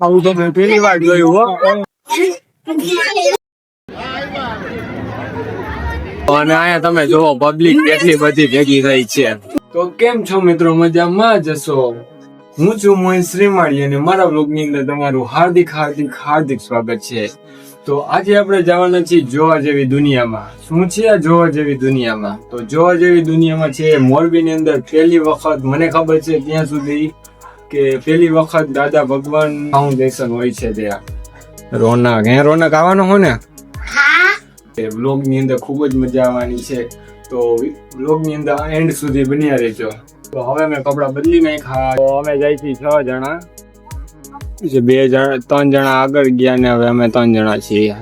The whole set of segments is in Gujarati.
આવું તો મેં પેલી વાર જોયું હો. અને અહીંયા તમે જોવો પબ્લિક કેટલી બધી ભેગી થઈ છે. તો કેમ છો મિત્રો? મજામાં જશો હું છું મોહિત શ્રીમાળી અને મારા વ્લોગની અંદર તમારું હાર્દિક હાર્દિક હાર્દિક સ્વાગત છે. તો આજે આપણે જવાના છીએ જોવા જેવી દુનિયામાં. શું છે આ જોવા જેવી દુનિયામાં? તો જોવા જેવી દુનિયામાં છે મોરબીની અંદર પહેલી વખત મને ખબર છે ત્યાં સુધી કે પહેલી વખત દાદા ભગવાન ફાઉન્ડેશન હોય છે ત્યાં. રોનક. હે રોનક આવવાનો હો ને? વ્લોગની અંદર ખૂબ જ મજા આવવાની છે. તો બ્લોગની અંદર એન્ડ સુધી બન્યા રહેજો. તો હવે મેં કપડાં બદલી નાખ્યા. તો અમે જાય છીએ છ જણા. જે બે જણા ત્રણ જણા આગળ ગયા ને હવે અમે ત્રણ જણા છીએ.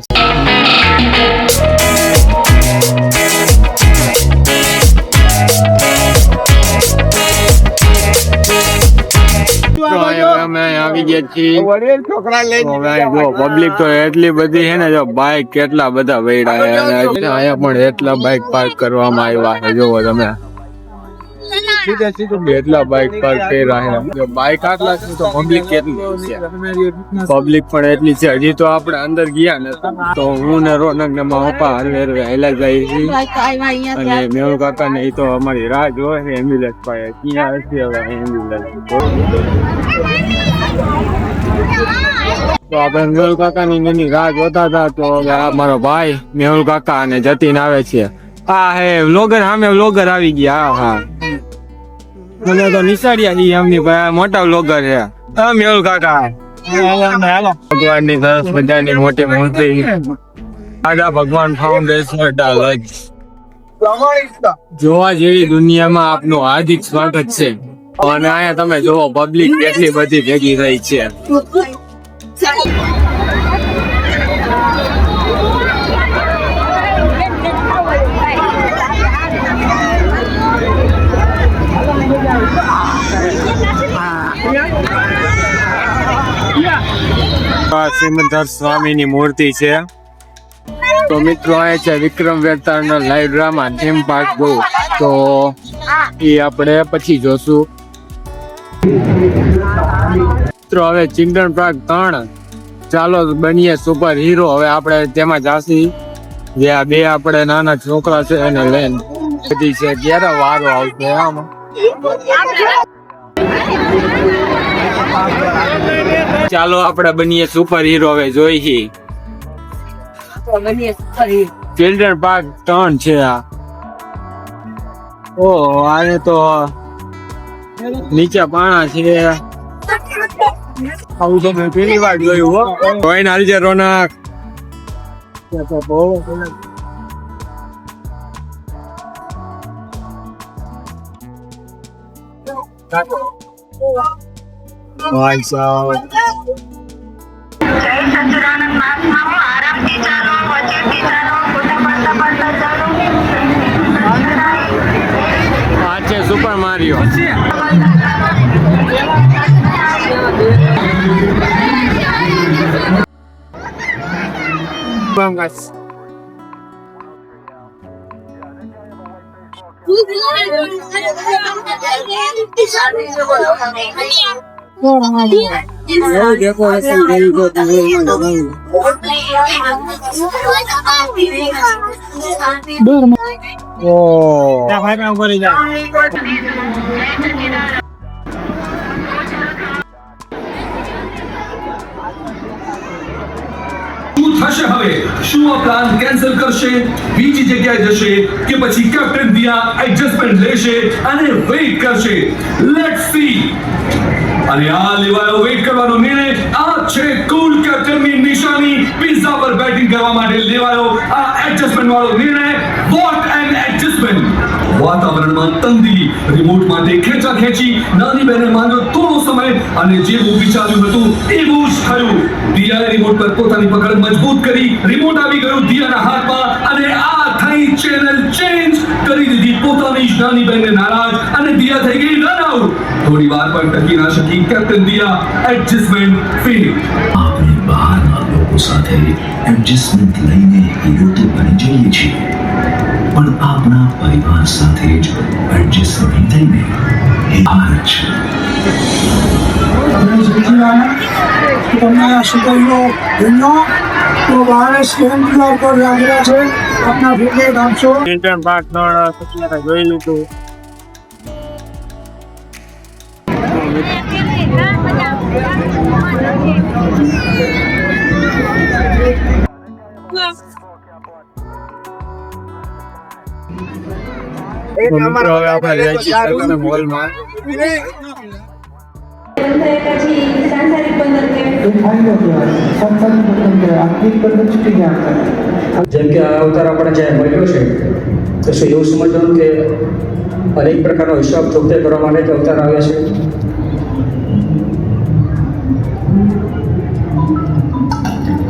પબ્લિક તો એટલી બધી છે ને જો બાઇક કેટલા બધા વેડા અહીંયા પણ એટલા બાઇક પાર્ક કરવામાં આવ્યા છે. જોવો તમે. સીધે સીધું એટલા બાઇક છે જો બાઇક આટલા છે તો પબ્લિક કેટલી છે? પબ્લિક પણ એટલી છે. હજી તો આપણે અંદર ગયા ને તો હું ને રોનક ને મારા પપ્પા હરવે હરવે હેલા જાય છે. અને મેહુલ કાકા ને ઈ તો અમારી રાહ જોવે છે એમ્બ્યુલન્સ પાસે. ક્યાં હશે હવે એમ્બ્યુલન્સ તો આપણે મેહુલ કાકા ની એની રાહ જોતા હતા તો હવે આ મારો ભાઈ મેહુલ કાકા અને જતીન આવે છે. આ હે વ્લોગર સામે વ્લોગર આવી ગયા હા હા. મને તો નિશાળ્યા છીએ એમની ભાઈ મોટા વ્લોગર છે. આ મેળ કાકા. ભગવાનની સરસ મજાની મોટી મૂર્તિ. આડા ભગવાન ફાઉન્ડેશન ડાલજ જોવા જેવી દુનિયામાં આપનું હાર્દિક સ્વાગત છે. અને અહીંયા તમે જોવો પબ્લિક કેટલી બધી ભેગી થઈ છે આ સિમંદર સ્વામીની મૂર્તિ છે. તો મિત્રો આ છે વિક્રમ વેતાળનો લાઈવ ડ્રામા થીમ પાર્ક ગો તો એ આપણે પછી જોશું. મિત્રો, હવે ચિલ્ડ્રન પાર્ક ત્રણ. ચાલો બનીએ સુપર હીરો હવે આપણે તેમાં જાસી જે આ બે આપણે નાના છોકરા છે એને લઈને. બધી છે ક્યારે વારો આવશે આમાં ચાલો આપણે બનીએ સુપર હીરો હવે જોઈ ચિલ્ડ્રન પાર્ક ત્રણ છે આ. ઓ આને તો નીચે પાણા છે. આવું તો મેં પેલી વાર જોયું હો. કોઈ ના હાલજે રોનક. ભાઈ સાહેબ. જય Bang guys. Oh, dia. Wow. Baik, aku boleh. થશે હવે? શું આ પ્લાન કેન્સલ કરશે? બીજી જગ્યાએ જશે કે પછી કેપ્ટન દિયા એડજસ્ટમેન્ટ લેશે અને વેઇટ કરશે? લેટ્સ સી અને આ લેવાયો વેઇટ કરવાનો નિર્ણય આ છે કુલ કેપ્ટનની નિશાની. પિઝા પર બેટિંગ કરવા માટે લેવાયો આ એડજસ્ટમેન્ટ વાળો નિર્ણય. વોટ વાતાવરણમાં તંગી રિમોટ માટે ખેંચા ખેંચી નાની બહેને માંગ્યો થોડો સમય અને જેવું વિચાર્યું હતું, એવું જ થયું. દિયાએ રિમોટ પર પોતાની પકડ મજબૂત કરી રિમોટ આવી ગયું દિયાના હાથમાં અને આ થઈ ચેનલ ચેન્જ કરી દીધી. પોતાની નાની બહેને નારાજ અને દિયા થઈ ગઈ રન આઉટ થોડી વાર પણ ટકી ના શકી કેપ્ટન દિયા એડજસ્ટમેન્ટ ફેલ આપણે બહારના લોકો સાથે એડજસ્ટમેન્ટ લઈને હીરો તો બની જઈએ છીએ. પણ આપના પરિવાર સાથે જ એડજસ્ટમેન્ટ થઈને એ છે. તમને સુધારીઓ એમનો તો બહાર સ્કેન ક્યુઆર કોડ લાગેલા છે. આપના ફીડબેક આપશો ઇન્ટર્ન પાર્ટ ત્રણ સત્યારે જોઈ લીધું. તો મિત્રો હવે આપણે જઈએ છીએ મોલમાં પછી સાંસારિક બંધન કેમ જેમ કે આ અવતાર આપણે જે મળ્યો છે તો શું એવું સમજવાનું કે અનેક પ્રકારનો હિસાબ ચૂકતે કરવા માટે તે અવતાર આવે છે?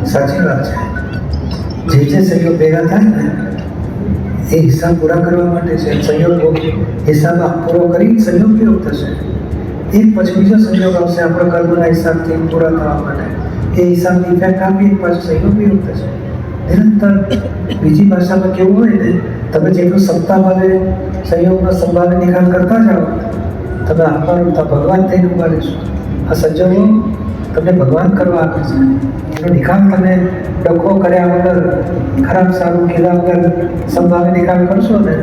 સાચી વાત છે. જે જે સહયોગ ભેગા થાય ને એ હિસાબ પૂરા કરવા માટે છે. સંયોગ હિસાબ પૂરો કરી સંયોગ પ્રયોગ થશે. એક પછી બીજો સંયોગ આવશે આપણા કર્મના હિસાબથી પૂરા થવા માટે. એ હિસાબની ઇફેક્ટ આપી એક પાછું સંયોગ પ્રયોગ થશે. નિરંતર બીજી ભાષામાં કેવું હોય ને, તમે જેટલું સત્તા ભાવે, સંયોગનો સંભાવે નિકાલ કરતા જાઓ, તમે આપવાનું ભગવાન થઈને ઊભા રહેશો. આ સંજોગો તમને ભગવાન કરવા આપે છે. એનો નિકાલ તમે ડખો કર્યા વગર ખરાબ સારું કીધા વગર સંભાવે નિકાલ કરશો ને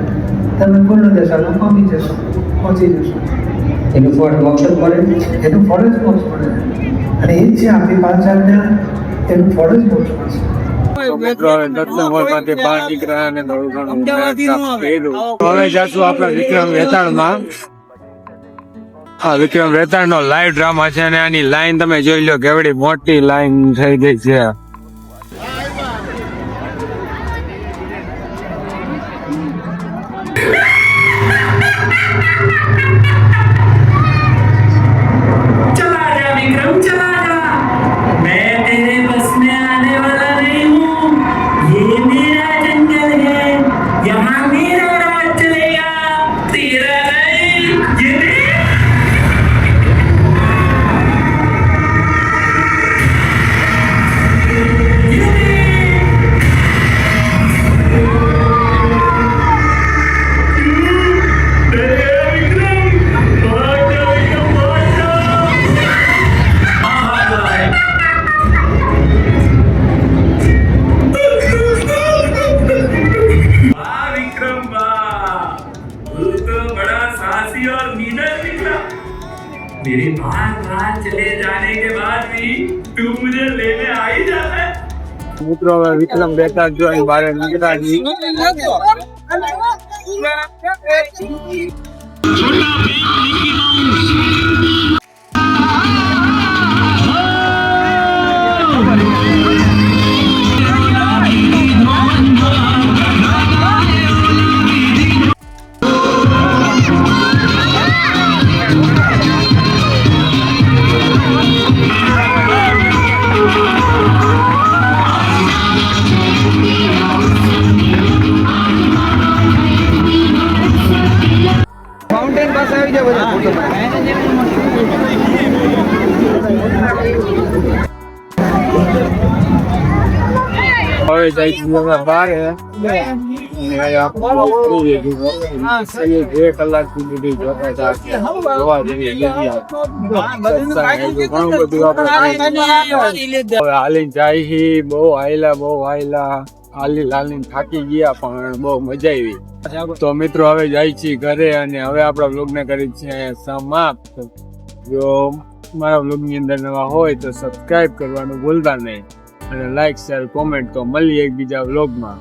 તમે પૂર્ણ દશામાં પામી જશો પહોંચી જશો. એનું ફળ મોક્ષ જ મળે. એનું ફળ જ મોક્ષ મળે. અને એ જ છે આપણી પાંચ આજ્ઞા એનું ફળ જ મોક્ષ મળશે હવે જાશું આપણે વિક્રમ વેતાળમાં. હા, વિક્રમ વેતાળ નો લાઈવ ડ્રામા છે અને આની લાઈન તમે જોઈ લો કેવડી મોટી લાઈન થઈ ગઈ છે. साहसी और लीडर निकला मेरे बार बार चले जाने के बाद भी तू मुझे लेने आ ही जाता है મિત્રો હવે વિક્રમ વેતાળ જોઈ બારે નીકળ્યા છીએ. હવે જાય છે અમે બારે અને આપણે જોઈએ છીએ. બે કલાક સુધી જોતા હતા. જોવા જેવી જગ્યા. ઘણું બધું આપણે હવે હાલીને જાય છે બહુ હાયલા બહુ હાયલા હાલી હાલીને થાકી ગયા પણ બહુ મજા આવી. તો મિત્રો હવે જાય છીએ ઘરે અને હવે આપણા બ્લોગને કરી છે સમાપ્ત. જો મારા બ્લોગની અંદર નવા હોય તો સબસ્ક્રાઇબ કરવાનું ભૂલતા નહીં. અને લાઈક શેર કોમેન્ટ તો મળીએ એકબીજા વ્લોગમાં